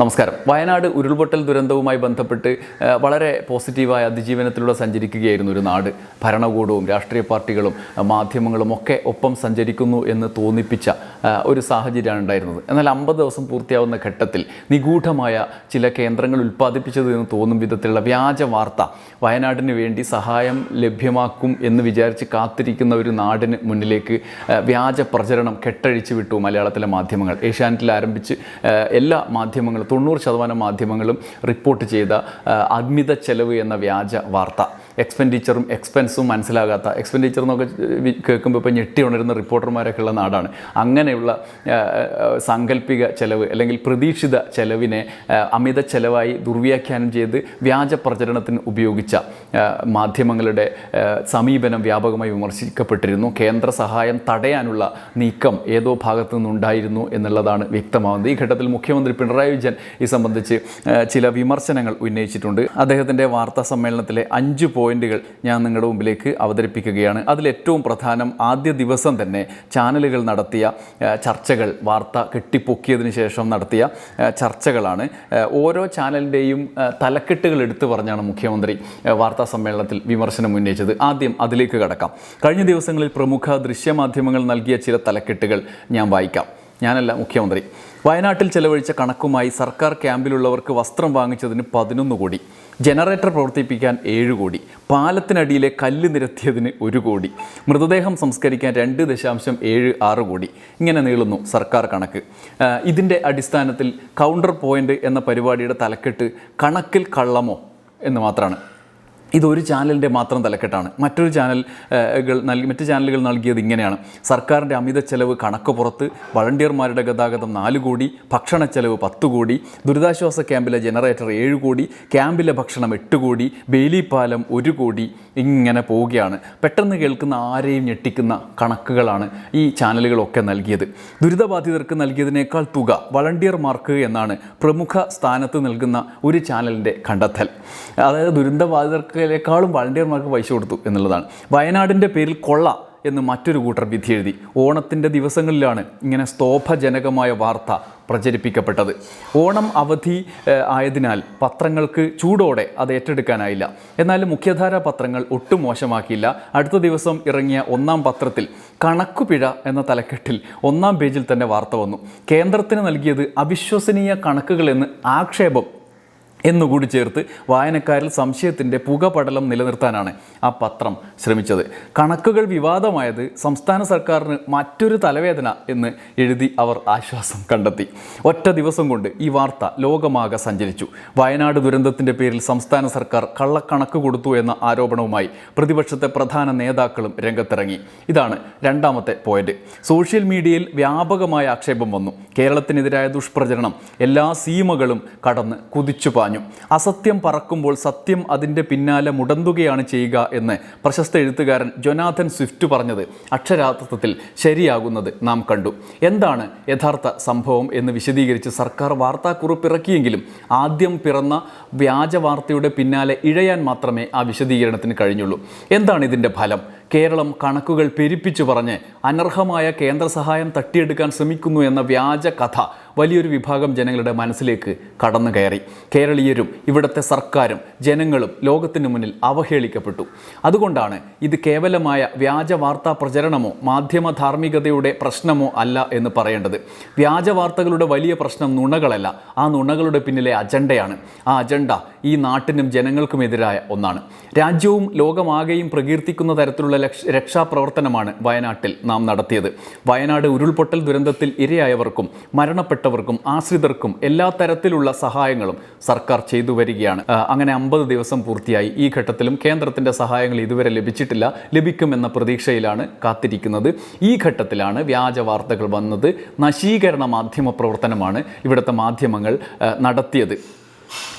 നമസ്കാരം. വയനാട് ഉരുൾപൊട്ടൽ ദുരന്തവുമായി ബന്ധപ്പെട്ട് വളരെ പോസിറ്റീവായ അതിജീവനത്തിലൂടെ സഞ്ചരിക്കുകയായിരുന്നു ഒരു നാട്. ഭരണകൂടവും രാഷ്ട്രീയ പാർട്ടികളും മാധ്യമങ്ങളും ഒക്കെ ഒപ്പം സഞ്ചരിക്കുന്നു എന്ന് തോന്നിപ്പിച്ച ഒരു സാഹചര്യമാണ് ഉണ്ടായിരുന്നത്. എന്നാൽ അമ്പത് ദിവസം പൂർത്തിയാവുന്ന ഘട്ടത്തിൽ നിഗൂഢമായ ചില കേന്ദ്രങ്ങൾ ഉൽപ്പാദിപ്പിച്ചത് എന്ന് തോന്നും വിധത്തിലുള്ള വ്യാജ വാർത്ത വയനാടിന് വേണ്ടി സഹായം ലഭ്യമാക്കും എന്ന് വിചാരിച്ച് കാത്തിരിക്കുന്ന ഒരു നാടിന് മുന്നിലേക്ക് വ്യാജ പ്രചരണം കെട്ടഴിച്ചു വിട്ടു മലയാളത്തിലെ മാധ്യമങ്ങൾ. ഏഷ്യാനെറ്റിൽ ആരംഭിച്ച് എല്ലാ മാധ്യമങ്ങളും തൊണ്ണൂറ് ശതമാനം മാധ്യമങ്ങളും റിപ്പോർട്ട് ചെയ്ത അഗ്നിത ചെലവ് എന്ന വ്യാജ വാർത്ത. എക്സ്പെൻഡിച്ചറും എക്സ്പെൻസും മനസ്സിലാകാത്ത എക്സ്പെൻഡിച്ചർ എന്നൊക്കെ കേൾക്കുമ്പോൾ ഇപ്പോൾ ഞെട്ടി ഉണരുന്ന റിപ്പോർട്ടർമാരൊക്കെ ഉള്ള നാടാണ്. അങ്ങനെയുള്ള സാങ്കല്പിക ചെലവ് അല്ലെങ്കിൽ പ്രതീക്ഷിത ചെലവിനെ അമിത ചെലവായി ദുർവ്യാഖ്യാനം ചെയ്ത് വ്യാജ പ്രചരണത്തിന് ഉപയോഗിച്ച മാധ്യമങ്ങളുടെ സമീപനം വ്യാപകമായി വിമർശിക്കപ്പെട്ടിരുന്നു. കേന്ദ്ര സഹായം തടയാനുള്ള നീക്കം ഏതോ ഭാഗത്തു നിന്നുണ്ടായിരുന്നു എന്നുള്ളതാണ് വ്യക്തമാവുന്നത് ഈ ഘട്ടത്തിൽ മുഖ്യമന്ത്രി പിണറായി വിജയൻ ഈ സംബന്ധിച്ച് ചില വിമർശനങ്ങൾ ഉന്നയിച്ചിട്ടുണ്ട്. അദ്ദേഹത്തിന്റെ വാർത്താ സമ്മേളനത്തിലെ അഞ്ച് പോയിന്റുകൾ ഞാൻ നിങ്ങളുടെ മുമ്പിലേക്ക് അവതരിപ്പിക്കുകയാണ്. അതിലേറ്റവും പ്രധാനം ആദ്യ ദിവസം തന്നെ ചാനലുകൾ നടത്തിയ ചർച്ചകൾ വാർത്ത കെട്ടിപ്പൊക്കിയതിന് ശേഷം നടത്തിയ ചർച്ചകളാണ്. ഓരോ ചാനലിന്റെയും തലക്കെട്ടുകൾ എടുത്തു പറഞ്ഞാണ് മുഖ്യമന്ത്രി വാർത്താ സമ്മേളനത്തിൽ വിമർശനം ഉന്നയിച്ചത്. ആദ്യം അതിലേക്ക് കടക്കാം. കഴിഞ്ഞ ദിവസങ്ങളിൽ പ്രമുഖ ദൃശ്യമാധ്യമങ്ങൾ നൽകിയ ചില തലക്കെട്ടുകൾ ഞാൻ വായിക്കാം. ഞാനല്ല മുഖ്യമന്ത്രി. വയനാട്ടിൽ ചെലവഴിച്ച കണക്കുമായി സർക്കാർ ക്യാമ്പിലുള്ളവർക്ക് വസ്ത്രം വാങ്ങിച്ചതിന് പതിനൊന്ന് കോടി ജനറേറ്റർ പ്രവർത്തിപ്പിക്കാൻ ഏഴ് കോടി പാലത്തിനടിയിലെ കല്ല് നിരത്തിയതിന് ഒരു കോടി മൃതദേഹം സംസ്കരിക്കാൻ രണ്ട് ദശാംശം ഏഴ് ആറ് കോടി. ഇങ്ങനെ നീളുന്നു സർക്കാർ കണക്ക്. ഇതിന്റെ അടിസ്ഥാനത്തിൽ കൗണ്ടർ പോയിന്റ് എന്ന പരിപാടിയുടെ തലക്കെട്ട് കണക്കിൽ കള്ളമോ എന്ന് മാത്രമാണ്. ഇതൊരു ചാനലിന്റെ മാത്രം തലക്കെട്ടാണ്. മറ്റൊരു ആ, നൽകി മറ്റ് ചാനലുകൾ നൽകിയത് ഇങ്ങനെയാണ്. സർക്കാരിന്റെ അമിത ചെലവ് കണക്ക് പുറത്ത് വളണ്ടിയർമാരുടെ ഗതാഗതം നാല് കോടി ഭക്ഷണ ചെലവ് പത്ത് കോടി ദുരിതാശ്വാസ ക്യാമ്പിലെ ജനറേറ്റർ ഏഴ് കോടി ക്യാമ്പിലെ ഭക്ഷണം എട്ട് കോടി ബേലിപ്പാലം പാലം ഒരു കോടി ഇങ്ങനെ പോവുകയാണ്. പെട്ടെന്ന് കേൾക്കുന്ന ആരെയും ഞെട്ടിക്കുന്ന കണക്കുകളാണ് ഈ ചാനലുകളൊക്കെ നൽകിയത്. ദുരിതബാധിതർക്ക് നൽകിയതിനേക്കാൾ തുക വളണ്ടിയർമാർക്ക് എന്നാണ് പ്രമുഖ സ്ഥാനത്ത് നൽകുന്ന ഒരു ചാനലിന്റെ കണ്ടെത്തൽ. അതായത് ദുരന്തബാധിതർക്കേക്കാളും വളണ്ടിയർമാർക്ക് പൈസ കൊടുത്തു എന്നുള്ളതാണ്. വയനാടിന്റെ പേരിൽ കൊള്ള എന്ന് മറ്റൊരു കൂട്ടർ വിധി എഴുതി. ഓണത്തിന്റെ ദിവസങ്ങളിലാണ് ഇങ്ങനെ സ്തോഭജനകമായ വാർത്ത പ്രചരിപ്പിക്കപ്പെട്ടത്. ഓണം അവധി ആയതിനാൽ പത്രങ്ങൾക്ക് ചൂടോടെ അത് ഏറ്റെടുക്കാനായില്ല. എന്നാൽ മുഖ്യധാരാ പത്രങ്ങൾ ഒട്ടും മോശമാക്കിയില്ല. അടുത്ത ദിവസം ഇറങ്ങിയ ഒന്നാം പത്രത്തിൽ കണക്കുപിഴ എന്ന തലക്കെട്ടിൽ ഒന്നാം പേജിൽ തന്നെ വാർത്ത വന്നു. കേന്ദ്രത്തിന് നൽകിയത് അവിശ്വസനീയ കണക്കുകളെന്ന് ആക്ഷേപം എന്നുകൂടി ചേർത്ത് വായനക്കാരിൽ സംശയത്തിന്റെ പുകപടലം നിലനിർത്താനാണ് ആ പത്രം ശ്രമിച്ചത്. കണക്കുകൾ വിവാദമായത് സംസ്ഥാന സർക്കാരിന് മറ്റൊരു തലവേദന എന്ന് എഴുതി അവർ ആശ്വാസം കണ്ടെത്തി. ഒറ്റ ദിവസം കൊണ്ട് ഈ വാർത്ത ലോകമാകെ സഞ്ചരിച്ചു. വയനാട് ദുരന്തത്തിന്റെ പേരിൽ സംസ്ഥാന സർക്കാർ കള്ളക്കണക്ക് കൊടുത്തു എന്ന ആരോപണവുമായി പ്രതിപക്ഷത്തെ പ്രധാന നേതാക്കളും രംഗത്തിറങ്ങി. ഇതാണ് രണ്ടാമത്തെ പോയിന്റ്. സോഷ്യൽ മീഡിയയിൽ വ്യാപകമായ ആക്ഷേപം വന്നു. കേരളത്തിനെതിരായ ദുഷ്പ്രചരണം എല്ലാ സീമകളും കടന്ന് കുതിച്ചു പാഞ്ഞു. അസത്യം പറക്കുമ്പോൾ സത്യം അതിന്റെ പിന്നാലെ മുടന്തുകയാണ് ചെയ്യുക എന്ന് പ്രശസ്ത എഴുത്തുകാരൻ ജൊനാഥൻ സ്വിഫ്റ്റ് പറഞ്ഞത് അക്ഷരാർത്ഥത്തിൽ ശരിയാകുന്നത് നാം കണ്ടു. എന്താണ് യഥാർത്ഥ സംഭവം എന്ന് വിശദീകരിച്ച് സർക്കാർ വാർത്താക്കുറിപ്പ് ഇറക്കിയെങ്കിലും ആദ്യം പിറന്ന വ്യാജ വാർത്തയുടെ പിന്നാലെ ഇഴയാൻ മാത്രമേ ആ വിശദീകരണത്തിന് കഴിഞ്ഞുള്ളൂ. എന്താണ് ഇതിന്റെ ഫലം? കേരളം കണക്കുകൾ പെരുപ്പിച്ചു പറഞ്ഞ് അനർഹമായ കേന്ദ്ര സഹായം തട്ടിയെടുക്കാൻ ശ്രമിക്കുന്നു എന്ന വ്യാജ കഥ വലിയൊരു വിഭാഗം ജനങ്ങളുടെ മനസ്സിലേക്ക് കടന്നു കയറി. കേരളീയരും ഇവിടുത്തെ സർക്കാരും ജനങ്ങളും ലോകത്തിനു മുന്നിൽ അവഹേളിക്കപ്പെട്ടു. അതുകൊണ്ടാണ് ഇത് കേവലമായ വ്യാജ വാർത്താ പ്രചരണമോ മാധ്യമ ധാർമ്മികതയുടെ പ്രശ്നമോ അല്ല എന്ന് പറയേണ്ടത്. വ്യാജ വാർത്തകളുടെ വലിയ പ്രശ്നം നുണകളല്ല ആ നുണകളുടെ പിന്നിലെ അജണ്ടയാണ്. ആ അജണ്ട ഈ നാട്ടിനും ജനങ്ങൾക്കുമെതിരായ ഒന്നാണ്. രാജ്യവും ലോകമാകെയും പ്രകീർത്തിക്കുന്ന തരത്തിലുള്ള രക്ഷാപ്രവർത്തനമാണ് വയനാട്ടിൽ നാം നടത്തിയത്. വയനാട് ഉരുൾപൊട്ടൽ ദുരന്തത്തിൽ ഇരയായവർക്കും മരണപ്പെട്ടവർക്കും ആശ്രിതർക്കും എല്ലാ തരത്തിലുള്ള സഹായങ്ങളും സർക്കാർ ചെയ്തു വരികയാണ്. അങ്ങനെ അമ്പത് ദിവസം പൂർത്തിയായി. ഈ ഘട്ടത്തിലും കേന്ദ്രത്തിന്റെ സഹായങ്ങൾ ഇതുവരെ ലഭിച്ചിട്ടില്ല. ലഭിക്കുമെന്ന പ്രതീക്ഷയിലാണ് കാത്തിരിക്കുന്നത്. ഈ ഘട്ടത്തിലാണ് വ്യാജ വാർത്തകൾ വന്നത്. നശീകരണ മാധ്യമ പ്രവർത്തനമാണ് ഇവിടുത്തെ മാധ്യമങ്ങൾ നടത്തിയത്.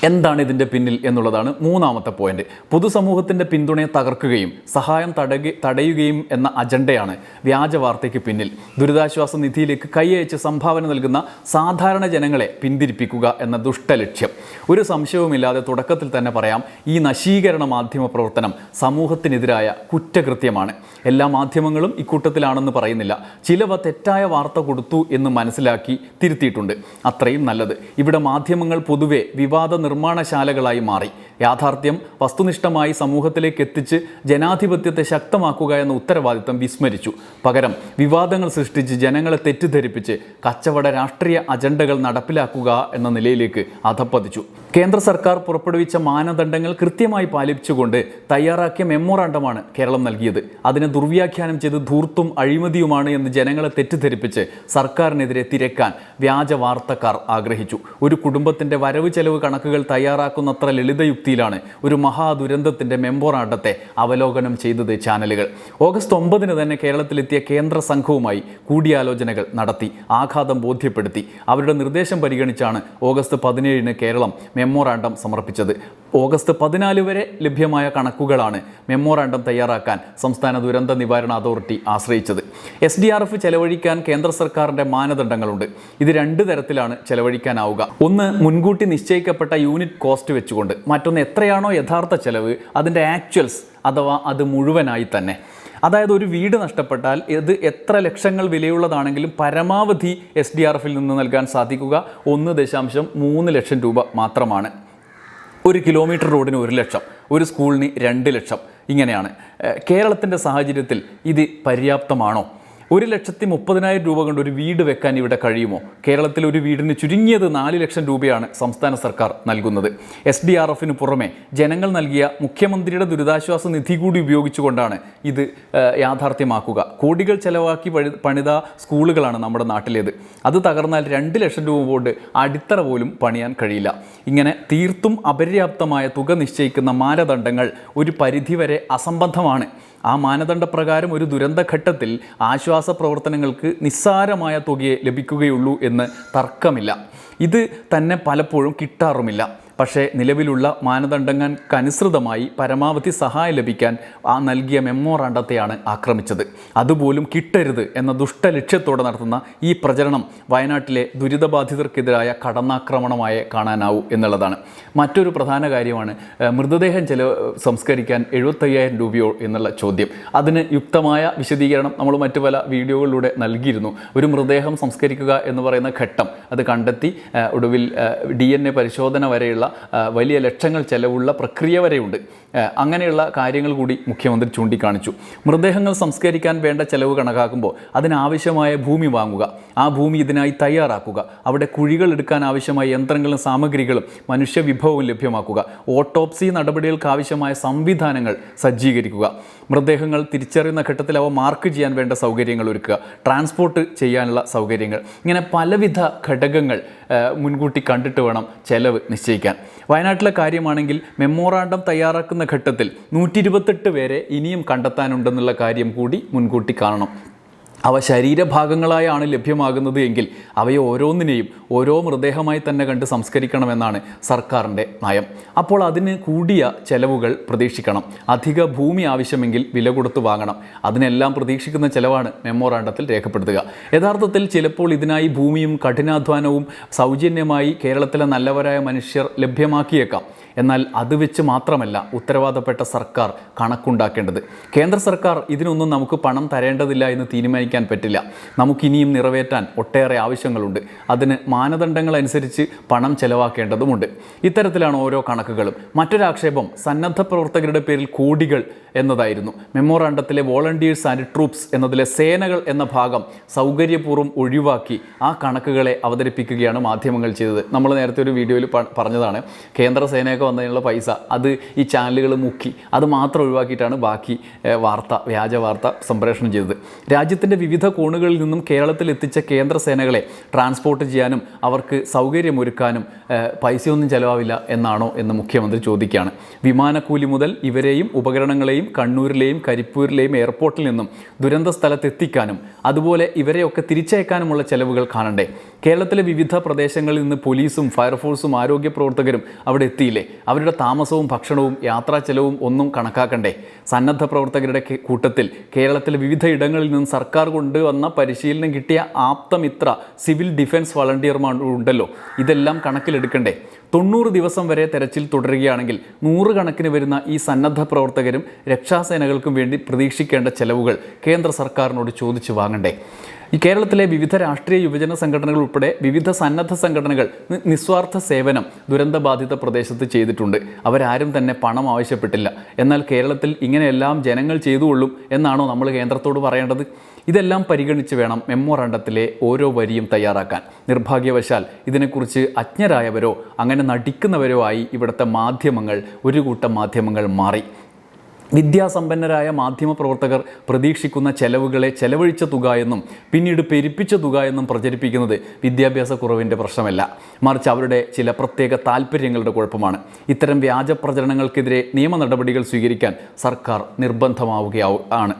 എന്താണ് ഇതിന്റെ പിന്നിൽ എന്നുള്ളതാണ് മൂന്നാമത്തെ പോയിന്റ് പൊതുസമൂഹത്തിന്റെ പിന്തുണയെ തകർക്കുകയും സഹായം തടക തടയുകയും എന്ന അജണ്ടയാണ് വ്യാജ വാർത്തയ്ക്ക് പിന്നിൽ. ദുരിതാശ്വാസ നിധിയിലേക്ക് കൈയച്ച് സംഭാവന നൽകുന്ന സാധാരണ ജനങ്ങളെ പിന്തിരിപ്പിക്കുക എന്ന ദുഷ്ടലക്ഷ്യം. ഒരു സംശയവുമില്ലാതെ തുടക്കത്തിൽ തന്നെ പറയാം ഈ നശീകരണ മാധ്യമ പ്രവർത്തനം സമൂഹത്തിനെതിരായ കുറ്റകൃത്യമാണ്. എല്ലാ മാധ്യമങ്ങളും ഇക്കൂട്ടത്തിലാണെന്ന് പറയുന്നില്ല. ചിലവ തെറ്റായ വാർത്ത കൊടുത്തു എന്ന് മനസ്സിലാക്കി തിരുത്തിയിട്ടുണ്ട്. അത്രയും നല്ലത്. ഇവിടെ മാധ്യമങ്ങൾ പൊതുവെ വിവാദ നിർമ്മാണശാലകളായി മാറി. യാഥാർത്ഥ്യം വസ്തുനിഷ്ഠമായി സമൂഹത്തിലേക്ക് എത്തിച്ച് ജനാധിപത്യത്തെ ശക്തമാക്കുക എന്ന ഉത്തരവാദിത്തം വിസ്മരിച്ചു. പകരം വിവാദങ്ങൾ സൃഷ്ടിച്ച് ജനങ്ങളെ തെറ്റിദ്ധരിപ്പിച്ച് കച്ചവട രാഷ്ട്രീയ അജണ്ടകൾ നടപ്പിലാക്കുക എന്ന നിലയിലേക്ക് അധപ്പതിച്ചു. കേന്ദ്ര സർക്കാർ പുറപ്പെടുവിച്ച മാനദണ്ഡങ്ങൾ കൃത്യമായി പാലിച്ചുകൊണ്ട് തയ്യാറാക്കിയ മെമ്മോറാണ്ടമാണ് കേരളം നൽകിയത്. അതിനെ ദുർവ്യാഖ്യാനം ചെയ്ത് ധൂർത്തും അഴിമതിയുമാണ് എന്ന് ജനങ്ങളെ തെറ്റിദ്ധരിപ്പിച്ച് സർക്കാരിനെതിരെ തിരക്കാൻ വ്യാജ വാർത്തക്കാർ ആഗ്രഹിച്ചു. ഒരു കുടുംബത്തിന്റെ വരവ് ചെലവ് കണക്കുകൾ തയ്യാറാക്കുന്നത്ര ലളിതയുക്തിയിലാണ് ഒരു മഹാദുരന്തത്തിന്റെ മെമ്മോറാണ്ടത്തെ അവലോകനം ചെയ്തത് ചാനലുകൾ. ഓഗസ്റ്റ് ഒമ്പതിന് തന്നെ കേരളത്തിലെത്തിയ കേന്ദ്ര സംഘവുമായി കൂടിയാലോചനകൾ നടത്തി ആഘാതം ബോധ്യപ്പെടുത്തി. അവരുടെ നിർദ്ദേശം പരിഗണിച്ചാണ് ഓഗസ്റ്റ് പതിനേഴിന് കേരളം മെമ്മോറാണ്ടം സമർപ്പിച്ചത്. ഓഗസ്റ്റ് പതിനാല് വരെ ലഭ്യമായ കണക്കുകളാണ് മെമ്മോറാണ്ടം തയ്യാറാക്കാൻ സംസ്ഥാന ദുരന്ത നിവാരണ അതോറിറ്റി ആശ്രയിച്ചത്. എസ് ഡി ആർ എഫ് ചെലവഴിക്കാൻ കേന്ദ്ര സർക്കാരിന്റെ മാനദണ്ഡങ്ങളുണ്ട്. ഇത് രണ്ട് തരത്തിലാണ് ചെലവഴിക്കാനാവുക. ഒന്ന് മുൻകൂട്ടി നിശ്ചയിക്കപ്പെട്ട യൂണിറ്റ് കോസ്റ്റ് വെച്ചുകൊണ്ട്. മറ്റൊന്ന് എത്രയാണോ യഥാർത്ഥ ചെലവ് അതിന്റെ ആക്ച്വൽസ് അഥവാ അത് മുഴുവനായി തന്നെ. അതായത് ഒരു വീട് നഷ്ടപ്പെട്ടാൽ ഇത് എത്ര ലക്ഷങ്ങൾ വിലയുള്ളതാണെങ്കിലും പരമാവധി എസ് ഡി ആർ എഫിൽ നിന്ന് നൽകാൻ സാധിക്കുക. ഒന്ന് ദശാംശം മൂന്ന് ലക്ഷം രൂപ മാത്രമാണ്. ഒരു കിലോമീറ്റർ റോഡിന് ഒരു ലക്ഷം ഒരു സ്കൂളിന് രണ്ട് ലക്ഷം. ഇങ്ങനെയാണ്. കേരളത്തിന്റെ സാഹചര്യത്തിൽ ഇത് പര്യാപ്തമാണോ? ഒരു ലക്ഷത്തി മുപ്പതിനായിരം രൂപ കൊണ്ട് ഒരു വീട് വെക്കാൻ ഇവിടെ കഴിയുമോ? കേരളത്തിൽ ഒരു വീടിന് ചുരുങ്ങിയത് നാല് ലക്ഷം രൂപയാണ് സംസ്ഥാന സർക്കാർ നൽകുന്നത്. എസ് ഡി ആർ എഫിന് പുറമെ ജനങ്ങൾ നൽകിയ മുഖ്യമന്ത്രിയുടെ ദുരിതാശ്വാസ നിധി കൂടി ഉപയോഗിച്ചുകൊണ്ടാണ് ഇത് യാഥാർത്ഥ്യമാക്കുക. കോടികൾ ചെലവാക്കി പണിത സ്കൂളുകളാണ് നമ്മുടെ നാട്ടിലേത്. അത് തകർന്നാൽ രണ്ട് ലക്ഷം രൂപ കൊണ്ട് അടിത്തറ പോലും പണിയാൻ കഴിയില്ല. ഇങ്ങനെ തീർത്തും അപര്യാപ്തമായ തുക നിശ്ചയിക്കുന്ന മാനദണ്ഡങ്ങൾ ഒരു പരിധിവരെ അസംബന്ധമാണ്. ആ മാനദണ്ഡപ്രകാരം ഒരു ദുരന്തഘട്ടത്തിൽ ആശ്വാസ പ്രവർത്തനങ്ങൾക്ക് നിസ്സാരമായ തുകയെ ലഭിക്കുകയുള്ളൂ എന്ന് തർക്കമില്ല. ഇത് തന്നെ പലപ്പോഴും കിട്ടാറുമില്ല. പക്ഷേ നിലവിലുള്ള മാനദണ്ഡങ്ങൾക്കനുസൃതമായി പരമാവധി സഹായം ലഭിക്കാൻ ആ നൽകിയ മെമ്മോറാണ്ടത്തെയാണ് ആക്രമിച്ചത്. അതുപോലും കിട്ടരുത് എന്ന ദുഷ്ടലക്ഷ്യത്തോടെ നടത്തുന്ന ഈ പ്രചരണം വയനാട്ടിലെ ദുരിതബാധിതർക്കെതിരായ കടന്നാക്രമണമായി കാണാനാവൂ എന്നുള്ളതാണ്. മറ്റൊരു പ്രധാന കാര്യമാണ് മൃതദേഹം ചില സംസ്കരിക്കാൻ എഴുപത്തയ്യായിരം രൂപയോ എന്നുള്ള ചോദ്യം. അതിന് യുക്തമായ വിശദീകരണം നമ്മൾ മറ്റു പല വീഡിയോകളിലൂടെ നൽകിയിരുന്നു. ഒരു മൃതദേഹം സംസ്കരിക്കുക എന്ന് പറയുന്ന ഘട്ടം അത് കണ്ടെത്തി ഒടുവിൽ ഡി പരിശോധന വരെയുള്ള വലിയ ലക്ഷങ്ങൾ ചെലവുള്ള പ്രക്രിയ വരെയുണ്ട്. അങ്ങനെയുള്ള കാര്യങ്ങൾ കൂടി മുഖ്യമന്ത്രി ചൂണ്ടിക്കാണിച്ചു. മൃതദേഹങ്ങൾ സംസ്കരിക്കാൻ വേണ്ട ചെലവ് കണക്കാക്കുമ്പോൾ അതിനാവശ്യമായ ഭൂമി വാങ്ങുക. ആ ഭൂമി ഇതിനായി തയ്യാറാക്കുക. അവിടെ കുഴികൾ എടുക്കാൻ ആവശ്യമായ യന്ത്രങ്ങളും സാമഗ്രികളും മനുഷ്യ വിഭവവും ലഭ്യമാക്കുക. ഓട്ടോപ്സി നടപടികൾക്ക് ആവശ്യമായ സംവിധാനങ്ങൾ സജ്ജീകരിക്കുക. മൃതദേഹങ്ങൾ തിരിച്ചറിയുന്ന ഘട്ടത്തിൽ അവ മാർക്ക് ചെയ്യാൻ വേണ്ട സൗകര്യങ്ങൾ ഒരുക്കുക. ട്രാൻസ്പോർട്ട് ചെയ്യാനുള്ള സൗകര്യങ്ങൾ. ഇങ്ങനെ പലവിധ ഘടകങ്ങൾ മുൻകൂട്ടി കണ്ടിട്ട് വേണം ചെലവ് നിശ്ചയിക്കാൻ. വയനാട്ടിലെ കാര്യമാണെങ്കിൽ മെമ്മോറാണ്ടം തയ്യാറാക്കുന്ന ഘട്ടത്തിൽ നൂറ്റി പേരെ ഇനിയും കണ്ടെത്താനുണ്ടെന്നുള്ള കാര്യം കൂടി മുൻകൂട്ടി കാണണം. അവ ശരീരഭാഗങ്ങളായാണ് ലഭ്യമാകുന്നത് എങ്കിൽ അവയെ ഓരോന്നിനെയും ഓരോ മൃതദേഹമായി തന്നെ കണ്ട് സംസ്കരിക്കണമെന്നാണ് സർക്കാരിന്റെ നയം. അപ്പോൾ അതിന് കൂടിയ ചെലവുകൾ പ്രതീക്ഷിക്കണം. അധിക ഭൂമി ആവശ്യമെങ്കിൽ വില കൊടുത്ത് വാങ്ങണം. അതിനെല്ലാം പ്രതീക്ഷിക്കുന്ന ചെലവാണ് മെമ്മോറാണ്ടത്തിൽ രേഖപ്പെടുത്തുക. യഥാർത്ഥത്തിൽ ചിലപ്പോൾ ഇതിനായി ഭൂമിയും കഠിനാധ്വാനവും സൗജന്യമായി കേരളത്തിലെ നല്ലവരായ മനുഷ്യർ ലഭ്യമാക്കിയേക്കാം. എന്നാൽ അത് വെച്ച് മാത്രമല്ല ഉത്തരവാദപ്പെട്ട സർക്കാർ കണക്കുണ്ടാക്കേണ്ടത്. കേന്ദ്ര സർക്കാർ ഇതിനൊന്നും നമുക്ക് പണം തരേണ്ടതില്ല എന്ന് തീരുമാനിക്കാൻ പറ്റില്ല. നമുക്കിനിയും നിറവേറ്റാൻ ഒട്ടേറെ ആവശ്യങ്ങളുണ്ട്. അതിന് മാനദണ്ഡങ്ങൾ അനുസരിച്ച് പണം ചെലവാക്കേണ്ടതുമുണ്ട്. ഇത്തരത്തിലാണ് ഓരോ കണക്കുകളും. മറ്റൊരാക്ഷേപം സന്നദ്ധ പ്രവർത്തകരുടെ പേരിൽ കോടികൾ എന്നതായിരുന്നു. മെമ്മോറാണ്ടത്തിലെ വോളണ്ടിയേഴ്സ് ആൻഡ് ട്രൂപ്സ് എന്നതിലെ സേനകൾ എന്ന ഭാഗം സൗകര്യപൂർവം ഒഴിവാക്കി ആ കണക്കുകളെ അവതരിപ്പിക്കുകയാണ് മാധ്യമങ്ങൾ ചെയ്തത്. നമ്മൾ നേരത്തെ ഒരു വീഡിയോയിൽ പറഞ്ഞതാണ്. കേന്ദ്ര സേനയൊക്കെ വന്നതിനുള്ള പൈസ. അത് ഈ ചാനലുകൾ മുക്കി. അത് മാത്രം ഒഴിവാക്കിയിട്ടാണ് ബാക്കി വാർത്ത വ്യാജ വാർത്ത സംപ്രേഷണം ചെയ്തത്. രാജ്യത്തിന്റെ വിവിധ കോണുകളിൽ നിന്നും കേരളത്തിൽ എത്തിച്ച കേന്ദ്ര സേനകളെ ട്രാൻസ്പോർട്ട് ചെയ്യാനും അവർക്ക് സൗകര്യമൊരുക്കാനും പൈസയൊന്നും ചിലവാവില്ല എന്നാണോ എന്ന് മുഖ്യമന്ത്രി ചോദിക്കുകയാണ്. വിമാനക്കൂലി മുതൽ ഇവരെയും ഉപകരണങ്ങളെയും കണ്ണൂരിലെയും കരിപ്പൂരിലെയും എയർപോർട്ടിൽ നിന്നും ദുരന്ത സ്ഥലത്തെത്തിക്കാനും അതുപോലെ ഇവരെയൊക്കെ തിരിച്ചയക്കാനുമുള്ള ചെലവുകൾ കാണണ്ടേ? കേരളത്തിലെ വിവിധ പ്രദേശങ്ങളിൽ നിന്ന് പോലീസും ഫയർഫോഴ്സും ആരോഗ്യ പ്രവർത്തകരും അവിടെ എത്തിയില്ലേ? അവരുടെ താമസവും ഭക്ഷണവും യാത്രാ ചെലവും ഒന്നും കണക്കാക്കണ്ടേ. സന്നദ്ധ പ്രവർത്തകരുടെ കൂട്ടത്തിൽ കേരളത്തിലെ വിവിധ ഇടങ്ങളിൽ നിന്ന് സർക്കാർ കൊണ്ടുവന്ന പരിശീലനം കിട്ടിയ ആപ്തമിത്ര സിവിൽ ഡിഫൻസ് വളണ്ടിയർമാർ ഉണ്ടല്ലോ. ഇതെല്ലാം കണക്കിലെടുക്കണ്ടേ. തൊണ്ണൂറ് ദിവസം വരെ തെരച്ചിൽ തുടരുകയാണെങ്കിൽ നൂറുകണക്കിന് വരുന്ന ഈ സന്നദ്ധ പ്രവർത്തകരും രക്ഷാസേനകൾക്കും വേണ്ടി പ്രതീക്ഷിക്കേണ്ട ചെലവുകൾ കേന്ദ്ര സർക്കാരിനോട് ചോദിച്ചു വാങ്ങണ്ടേ. ഈ കേരളത്തിലെ വിവിധ രാഷ്ട്രീയ യുവജന സംഘടനകൾ ഉൾപ്പെടെ വിവിധ സന്നദ്ധ സംഘടനകൾ നിസ്വാർത്ഥ സേവനം ദുരന്തബാധിത പ്രദേശത്ത് ചെയ്തിട്ടുണ്ട്. അവരാരും തന്നെ പണം ആവശ്യപ്പെട്ടില്ല. എന്നാൽ കേരളത്തിൽ ഇങ്ങനെയെല്ലാം ജനങ്ങൾ ചെയ്തുകൊള്ളും എന്നാണോ നമ്മൾ കേന്ദ്രത്തോട് പറയേണ്ടത്? ഇതെല്ലാം പരിഗണിച്ച് വേണം മെമ്മോറാണ്ടത്തിലെ ഓരോ വരിയും തയ്യാറാക്കാൻ. നിർഭാഗ്യവശാൽ ഇതിനെക്കുറിച്ച് അജ്ഞരായവരോ അങ്ങനെ നടിക്കുന്നവരോ ആയി ഇവിടുത്തെ മാധ്യമങ്ങൾ ഒരു കൂട്ടം മാധ്യമങ്ങൾ മാറി. വിദ്യാസമ്പന്നരായ മാധ്യമ പ്രവർത്തകർ പ്രതീക്ഷിക്കുന്ന ചെലവുകളെ ചെലവഴിച്ച തുക എന്നും പിന്നീട് പെരുപ്പിച്ച തുക എന്നും പ്രചരിപ്പിക്കുന്നത് വിദ്യാഭ്യാസ കുറവിന്റെ പ്രശ്നമല്ല. മറിച്ച് അവരുടെ ചില പ്രത്യേക താല്പര്യങ്ങളുടെ കുഴപ്പമാണ്. ഇത്തരം വ്യാജ പ്രചരണങ്ങൾക്കെതിരെ നിയമ നടപടികൾ സ്വീകരിക്കാൻ സർക്കാർ നിർബന്ധമാവുകയാവും ആണ്.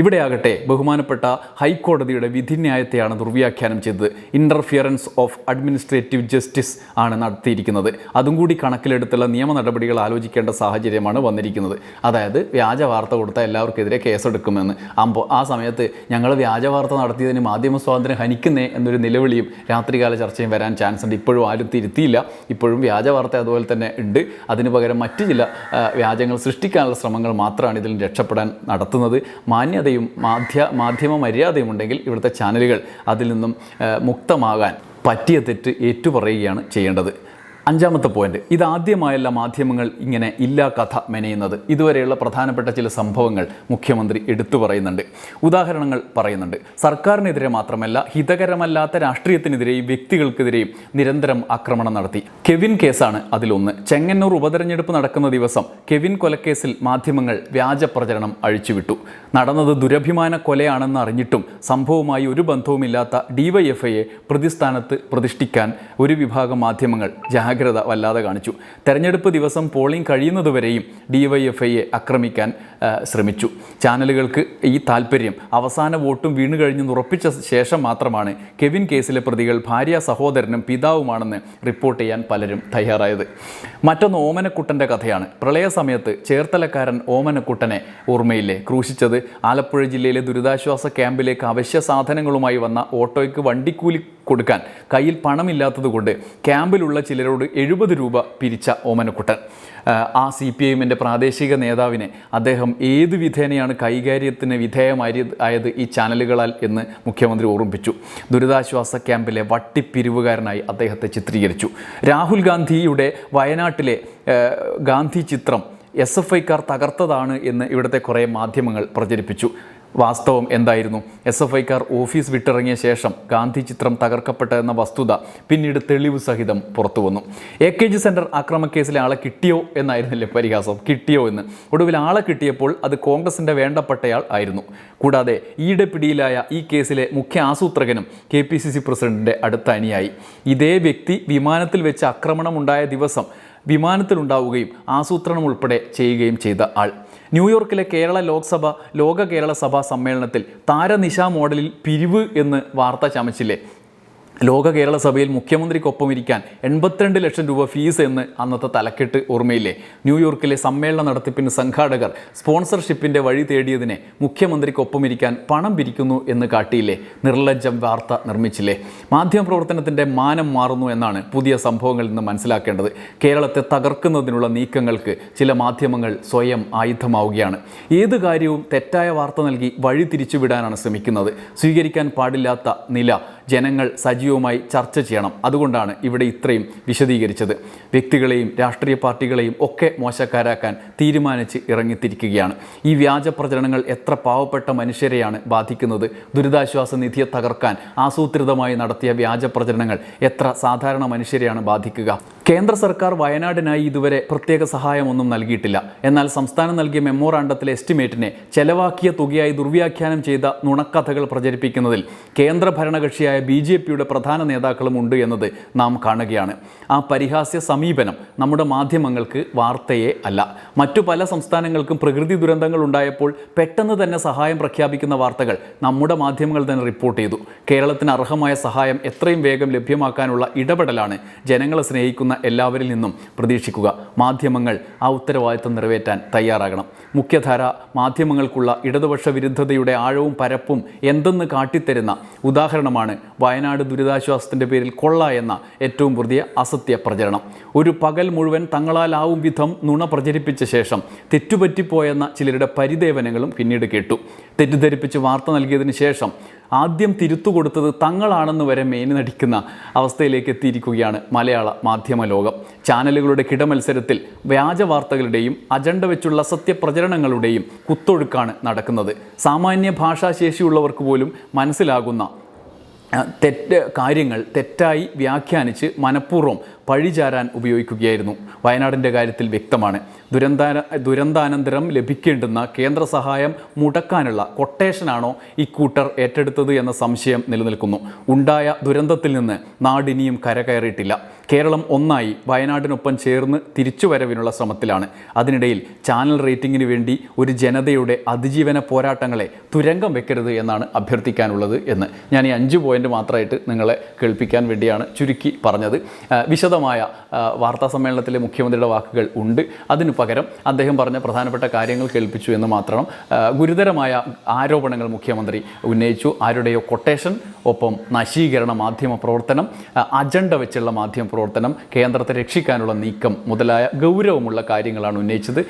ഇവിടെയാകട്ടെ ബഹുമാനപ്പെട്ട ഹൈക്കോടതിയുടെ വിധിന്യായത്തെയാണ് ദുർവ്യാഖ്യാനം ചെയ്തത്. ഇന്റർഫിയറൻസ് ഓഫ് അഡ്മിനിസ്ട്രേറ്റീവ് ജസ്റ്റിസ് ആണ് നടത്തിയിരിക്കുന്നത്. അതും കൂടി കണക്കിലെടുത്തുള്ള നിയമ നടപടികൾ ആലോചിക്കേണ്ട സാഹചര്യമാണ് വന്നിരിക്കുന്നത്. അതായത് വ്യാജ വാർത്ത കൊടുത്താൽ എല്ലാവർക്കെതിരെ കേസെടുക്കുമെന്ന്. അപ്പോൾ ആ സമയത്ത് ഞങ്ങൾ വ്യാജ വാർത്ത നടത്തിയതിന് മാധ്യമ സ്വാതന്ത്ര്യം ഹനിക്കുന്നേ എന്നൊരു നിലവിളിയും രാത്രികാല ചർച്ചയും വരാൻ ചാൻസ് ഉണ്ട്. ഇപ്പോഴും ആരും തിരുത്തിയില്ല. ഇപ്പോഴും വ്യാജ വാർത്ത അതുപോലെ തന്നെ ഉണ്ട്. അതിന് പകരം മറ്റു ചില വ്യാജങ്ങൾ സൃഷ്ടിക്കാനുള്ള ശ്രമങ്ങൾ മാത്രമാണ് ഇതിൽ രക്ഷപ്പെടാൻ നടത്തുന്നത്. മാന്യതയും മാധ്യ മാധ്യമ മര്യാദയും ഉണ്ടെങ്കിൽ ഇവിടുത്തെ ചാനലുകൾ അതിൽ നിന്നും മുക്തമാകാൻ പറ്റിയ തെറ്റ് ഏറ്റുപറയുകയാണ് ചെയ്യേണ്ടത്. അഞ്ചാമത്തെ പോയിന്റ് ഇതാദ്യമായല്ല മാധ്യമങ്ങൾ ഇങ്ങനെ ഇല്ലാ കഥ മെനയുന്നത്. ഇതുവരെയുള്ള പ്രധാനപ്പെട്ട ചില സംഭവങ്ങൾ മുഖ്യമന്ത്രി എടുത്തു പറയുന്നുണ്ട്. ഉദാഹരണങ്ങൾ പറയുന്നുണ്ട്. സർക്കാരിനെതിരെ മാത്രമല്ല ഹിതകരമല്ലാത്ത രാഷ്ട്രീയത്തിനെതിരെയും വ്യക്തികൾക്കെതിരെയും നിരന്തരം ആക്രമണം നടത്തി. കെവിൻ കേസാണ് അതിലൊന്ന്. ചെങ്ങന്നൂർ ഉപതെരഞ്ഞെടുപ്പ് നടക്കുന്ന ദിവസം കെവിൻ കൊലക്കേസിൽ മാധ്യമങ്ങൾ വ്യാജ പ്രചരണം അഴിച്ചുവിട്ടു. നടന്നത് ദുരഭിമാന കൊലയാണെന്ന് അറിഞ്ഞിട്ടും സംഭവവുമായി ഒരു ബന്ധവുമില്ലാത്ത ഡിവൈഎഫ്ഐയെ പ്രതിസ്ഥാനത്ത് പ്രതിഷ്ഠിക്കാൻ ഒരു വിഭാഗം മാധ്യമങ്ങൾ ജാഗ്രത വല്ലാതെ കാണിച്ചു. തെരഞ്ഞെടുപ്പ് ദിവസം പോളിംഗ് കഴിയുന്നതുവരെയും ഡിവൈഎഫ്ഐയെ ആക്രമിക്കാൻ ശ്രമിച്ചു. ചാനലുകൾക്ക് ഈ താല്പര്യം അവസാന വോട്ടും വീണു കഴിഞ്ഞെന്ന് ഉറപ്പിച്ച ശേഷം മാത്രമാണ് കെവിൻ കേസിലെ പ്രതികൾ ഭാര്യ സഹോദരനും പിതാവുമാണെന്ന് റിപ്പോർട്ട് ചെയ്യാൻ പലരും തയ്യാറായത്. മറ്റൊന്ന് ഓമനക്കുട്ടന്റെ കഥയാണ്. പ്രളയ സമയത്ത് ചേർത്തലക്കാരൻ ഓമനക്കുട്ടനെ ഓർമ്മയില്ലേ? ക്രൂശിച്ചത് ആലപ്പുഴ ജില്ലയിലെ ദുരിതാശ്വാസ ക്യാമ്പിലേക്ക് അവശ്യ സാധനങ്ങളുമായി വന്ന ഓട്ടോയ്ക്ക് വണ്ടിക്കൂലി കൊടുക്കാൻ. കയ്യിൽ പണമില്ലാത്തതുകൊണ്ട് ക്യാമ്പിലുള്ള ചിലരോട് എഴുപത് രൂപ പിരിച്ച ഓമനക്കുട്ടൻ. ആ, സി പി എമ്മിന്റെ പ്രാദേശിക നേതാവിനെ അദ്ദേഹം ഏത് വിധേനയാണ് കൈകാര്യത്തിന് ആയത് ഈ ചാനലുകളാൽ എന്ന് മുഖ്യമന്ത്രി ഓർമ്മിപ്പിച്ചു. ദുരിതാശ്വാസ ക്യാമ്പിലെ വട്ടിപ്പിരിവുകാരനായി അദ്ദേഹത്തെ ചിത്രീകരിച്ചു. രാഹുൽ ഗാന്ധിയുടെ വയനാട്ടിലെ ഗാന്ധി ചിത്രം എസ് എഫ് ഐക്കാർ തകർത്തതാണ് എന്ന് ഇവിടുത്തെ കുറേ മാധ്യമങ്ങൾ പ്രചരിപ്പിച്ചു. വാസ്തവം എന്തായിരുന്നു? എസ് എഫ് ഐക്കാർ ഓഫീസ് വിട്ടിറങ്ങിയ ശേഷം ഗാന്ധി ചിത്രം തകർക്കപ്പെട്ട വസ്തുത പിന്നീട് തെളിവ് സഹിതം പുറത്തു വന്നു. എ കെ ജി സെന്റർ ആക്രമക്കേസിലെ ആളെ കിട്ടിയോ എന്നായിരുന്നില്ലേ പരിഹാസം? കിട്ടിയോ എന്ന്. ഒടുവിൽ ആളെ കിട്ടിയപ്പോൾ അത് കോൺഗ്രസിന്റെ വേണ്ടപ്പെട്ടയാൾ ആയിരുന്നു. കൂടാതെ ഈയിടെ പിടിയിലായ ഈ കേസിലെ മുഖ്യ ആസൂത്രകനും കെ പി സി സി പ്രസിഡന്റിന്റെ അടുത്ത അനിയായി. ഇതേ വ്യക്തി വിമാനത്തിൽ വെച്ച് ആക്രമണമുണ്ടായ ദിവസം വിമാനത്തിലുണ്ടാവുകയും ആസൂത്രണം ഉൾപ്പെടെ ചെയ്യുകയും ചെയ്ത ആൾ. ന്യൂയോർക്കിലെ കേരള ലോക്സഭ ലോക കേരള സഭാ സമ്മേളനത്തിൽ താരനിശ മോഡലിൽ പിരിവ് എന്ന് വാർത്ത ചമച്ചില്ലേ? ലോക കേരള സഭയിൽ മുഖ്യമന്ത്രിക്കൊപ്പം ഇരിക്കാൻ എൺപത്തിരണ്ട് ലക്ഷം രൂപ ഫീസ് എന്ന് അന്നത്തെ തലക്കെട്ട് ഓർമ്മയില്ലേ? ന്യൂയോർക്കിലെ സമ്മേളന നടത്തിപ്പിന് സംഘാടകർ സ്പോൺസർഷിപ്പിന്റെ വഴി തേടിയതിനെ മുഖ്യമന്ത്രിക്കൊപ്പം ഇരിക്കാൻ പണം പിരിക്കുന്നു എന്ന് കാട്ടിയില്ലേ? നിർലജ്ജം വാർത്ത നിർമ്മിച്ചില്ലേ? മാധ്യമപ്രവർത്തനത്തിന്റെ മാനം മാറുന്നു എന്നാണ് പുതിയ സംഭവങ്ങളിൽ നിന്ന് മനസ്സിലാക്കേണ്ടത്. കേരളത്തെ തകർക്കുന്നതിനുള്ള നീക്കങ്ങൾക്ക് ചില മാധ്യമങ്ങൾ സ്വയം ആയുധമാവുകയാണ്. ഏത് കാര്യവും തെറ്റായ വാർത്ത നൽകി വഴി തിരിച്ചുവിടാനാണ് ശ്രമിക്കുന്നത്. സ്വീകരിക്കാൻ പാടില്ലാത്ത നില ജനങ്ങൾ സജീവ രാജ്യവുമായി ചർച്ച ചെയ്യണം. അതുകൊണ്ടാണ് ഇവിടെ ഇത്രയും വിശദീകരിച്ചത്. വ്യക്തികളെയും രാഷ്ട്രീയ പാർട്ടികളെയും ഒക്കെ മോശക്കാരാക്കാൻ തീരുമാനിച്ച് ഇറങ്ങിത്തിരിക്കുകയാണ്. ഈ വ്യാജ പ്രചരണങ്ങൾ എത്ര പാവപ്പെട്ട മനുഷ്യരെയാണ് ബാധിക്കുന്നത്? ദുരിതാശ്വാസ നിധിയെ തകർക്കാൻ ആസൂത്രിതമായി നടത്തിയ വ്യാജ പ്രചരണങ്ങൾ എത്ര സാധാരണ മനുഷ്യരെയാണ് ബാധിക്കുക? കേന്ദ്ര സർക്കാർ വയനാടിനായി ഇതുവരെ പ്രത്യേക സഹായമൊന്നും നൽകിയിട്ടില്ല. എന്നാൽ സംസ്ഥാനം നൽകിയ മെമ്മോറാണ്ടത്തിലെ എസ്റ്റിമേറ്റിനെ ചെലവാക്കിയ തുകയായി ദുർവ്യാഖ്യാനം ചെയ്ത നുണക്കഥകൾ പ്രചരിപ്പിക്കുന്നതിൽ കേന്ദ്ര ഭരണകക്ഷിയായ ബി ജെ പിയുടെ പ്രധാന നേതാക്കളും ഉണ്ട് എന്നത് നാം കാണുകയാണ്. ആ പരിഹാസ്യ സമീപനം നമ്മുടെ മാധ്യമങ്ങൾക്ക് വാർത്തയെ അല്ല. മറ്റു പല സംസ്ഥാനങ്ങൾക്കും പ്രകൃതി ദുരന്തങ്ങൾ ഉണ്ടായപ്പോൾ പെട്ടെന്ന് തന്നെ സഹായം പ്രഖ്യാപിക്കുന്ന വാർത്തകൾ നമ്മുടെ മാധ്യമങ്ങൾ തന്നെ റിപ്പോർട്ട് ചെയ്തു. കേരളത്തിന് അർഹമായ സഹായം എത്രയും വേഗം ലഭ്യമാക്കാനുള്ള ഇടപെടലാണ് ജനങ്ങളെ സ്നേഹിക്കുന്ന എല്ലാവരിൽ നിന്നും പ്രതീക്ഷിക്കുക. മാധ്യമങ്ങൾ ആ ഉത്തരവാദിത്തം നിറവേറ്റാൻ തയ്യാറാകണം. മുഖ്യധാര മാധ്യമങ്ങൾക്കുള്ള ഇടതുപക്ഷ വിരുദ്ധതയുടെ ആഴവും പരപ്പും എന്തെന്ന് കാട്ടിത്തരുന്ന ഉദാഹരണമാണ് വയനാട് ദുരിതാശ്വാസത്തിന്റെ പേരിൽ കൊള്ള എന്ന ഏറ്റവും പുതിയ അസത്യ പ്രചരണം. ഒരു പകൽ മുഴുവൻ തങ്ങളാലാവും വിധം നുണ പ്രചരിപ്പിച്ച ശേഷം തെറ്റുപറ്റിപ്പോയെന്ന ചിലരുടെ പരിദേവനങ്ങളും പിന്നീട് കേട്ടു. തെറ്റിദ്ധരിപ്പിച്ച് വാർത്ത നൽകിയതിന് ശേഷം ആദ്യം തിരുത്തു കൊടുത്തത് തങ്ങളാണെന്ന് വരെ മേനി നടിക്കുന്ന അവസ്ഥയിലേക്ക് എത്തിയിരിക്കുകയാണ് മലയാള മാധ്യമ ലോകം. ചാനലുകളുടെ കിടമത്സരത്തിൽ വ്യാജ വാർത്തകളുടെയും അജണ്ട വെച്ചുള്ള സത്യപ്രചരണങ്ങളുടെയും കുത്തൊഴുക്കാണ് നടക്കുന്നത്. സാമാന്യ ഭാഷാശേഷിയുള്ളവർക്ക് പോലും മനസ്സിലാകുന്ന തെറ്റ് കാര്യങ്ങൾ തെറ്റായി വ്യാഖ്യാനിച്ച് മനഃപൂർവം പഴിചാരാൻ ഉപയോഗിക്കുകയായിരുന്നു. വയനാടിന്റെ കാര്യത്തിൽ വ്യക്തമാണ്. ദുരന്താന ദുരന്താനന്തരം ലഭിക്കേണ്ടുന്ന കേന്ദ്ര സഹായം മുടക്കാനുള്ള കൊട്ടേഷനാണോ ഇക്കൂട്ടർ ഏറ്റെടുത്തത് എന്ന സംശയം നിലനിൽക്കുന്നു. ഉണ്ടായ ദുരന്തത്തിൽ നിന്ന് നാടിനിയും കരകയറിയിട്ടില്ല. കേരളം ഒന്നായി വയനാടിനൊപ്പം ചേർന്ന് തിരിച്ചുവരവിനുള്ള ശ്രമത്തിലാണ്. അതിനിടയിൽ ചാനൽ റേറ്റിംഗിന് വേണ്ടി ഒരു ജനതയുടെ അതിജീവന പോരാട്ടങ്ങളെ തുരങ്കം വെക്കരുത് എന്നാണ് അഭ്യർത്ഥിക്കാനുള്ളത് എന്ന്. ഞാൻ ഈ അഞ്ച് പോയിന്റ് മാത്രമായിട്ട് നിങ്ങളെ കേൾപ്പിക്കാൻ വേണ്ടിയാണ് ചുരുക്കി പറഞ്ഞത്. ആ, വിശദമായ വാർത്താ സമ്മേളനത്തിലെ മുഖ്യമന്ത്രിയുടെ വാക്കുകൾ ഉണ്ട്. അതിനു പകരം അദ്ദേഹം പറഞ്ഞ പ്രധാനപ്പെട്ട കാര്യങ്ങൾ കേൾപ്പിച്ചു എന്ന് മാത്രം ഗുരുതരമായ ആരോപണങ്ങൾ മുഖ്യമന്ത്രി ഉന്നയിച്ചു. ആരുടെയോ കൊട്ടേഷൻ ഒപ്പം നശീകരണ മാധ്യമ പ്രവർത്തനം അജണ്ട വെച്ചുള്ള മാധ്യമ പ്രവർത്തനം കേന്ദ്രത്തെ രക്ഷിക്കാനുള്ള നീക്കം മുതലായ ഗൗരവമുള്ള കാര്യങ്ങളാണ് ഉന്നയിച്ചത്.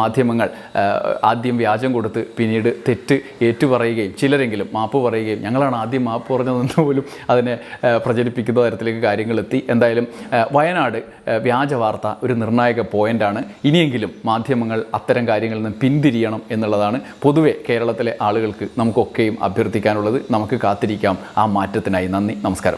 മാധ്യമങ്ങൾ ആദ്യം വ്യാജം കൊടുത്ത് പിന്നീട് തെറ്റ് ഏറ്റുപറയുകയും ചിലരെങ്കിലും മാപ്പ് പറയുകയും ഞങ്ങളാണ് ആദ്യം മാപ്പ് പറഞ്ഞതെന്ന് പോലും അതിനെ പ്രചരിപ്പിക്കുന്ന തരത്തിലേക്ക് കാര്യങ്ങളെത്തി എന്തായാലും വയനാട് വ്യാജ വാർത്ത ഒരു നിർണായക പോയിന്റാണ്. ഇനിയെങ്കിലും മാധ്യമങ്ങൾ അത്തരം കാര്യങ്ങളിൽ നിന്ന് പിന്തിരിയണം എന്നുള്ളതാണ് പൊതുവെ കേരളത്തിലെ ആളുകൾക്ക് നമുക്കൊക്കെയും അഭ്യർത്ഥിക്കാനുള്ളത്. നമുക്ക് കാത്തിരിക്കാം. ആ മാറ്റത്തിനായി നന്ദി. നമസ്കാരം.